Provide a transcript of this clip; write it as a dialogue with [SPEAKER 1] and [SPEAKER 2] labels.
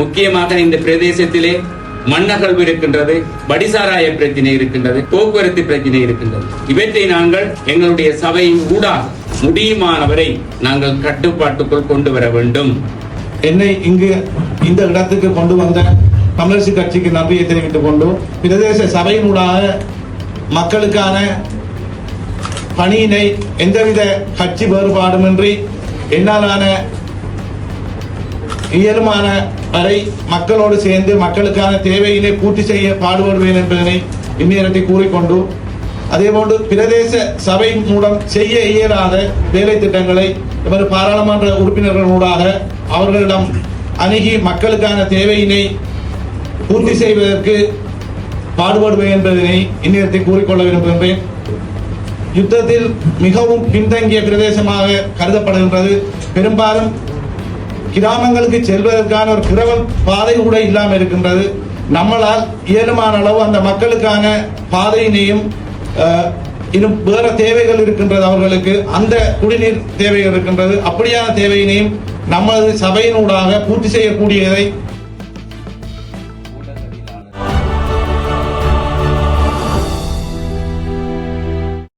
[SPEAKER 1] முக்கியமாக இந்த பிரதேசத்திலே மண்ணகழ்வு இருக்கின்றது படிசாராய பிரச்சனை இருக்கின்றது போக்குவரத்து பிரச்சனை இருக்கின்றது. இவற்றை நாங்கள் எங்களுடைய சபையின் ஊடாக முடியுமானவரை நாங்கள் கட்டுப்பாட்டுக்குள் கொண்டு வர வேண்டும்.
[SPEAKER 2] என்னை இங்கு இந்த இடத்துக்கு கொண்டு வந்த தமிழரசு கட்சிக்கு நன்றியை தெரிவித்துக் கொண்டு பிரதேச சபையினூடாக மக்களுக்கான பணியினை எந்தவித கட்சி வேறுபாடுமின்றி என்னாலான இயலுமான வரை மக்களோடு சேர்ந்து மக்களுக்கான தேவையினை பூர்த்தி செய்ய பாடுபடுவேன் என்பதனை இந்நேரத்தை கூறிக்கொண்டு அதேபோன்று பிரதேச சபை மூலம் செய்ய இயலாத வேலை திட்டங்களை எமது பாராளுமன்ற உறுப்பினர்களூடாக அவர்களிடம் அணுகி மக்களுக்கான தேவையினை பூர்த்தி செய்வதற்கு பாடுபடுவேன் என்பதனை இந்நேரத்தை கூறிக்கொள்ள விரும்புகின்றேன். யுத்தத்தில் மிகவும் பின்தங்கிய பிரதேசமாக கருதப்படுகின்றது. பெரும்பாலும் கிராமங்களுக்கு செல்வதற்கான ஒரு கிரவல் பாதை கூட இல்லாமல் இருக்கின்றது. நம்மளால் இயலுமான அளவு அந்த மக்களுக்கான பாதையினையும் அஹ், இன்னும் வேற தேவைகள் இருக்கின்றது அவர்களுக்கு. அந்த குடிநீர் தேவைகள் இருக்கின்றது. அப்படியான தேவையினையும் நமது சபையினூடாக பூர்த்தி செய்யக்கூடியதை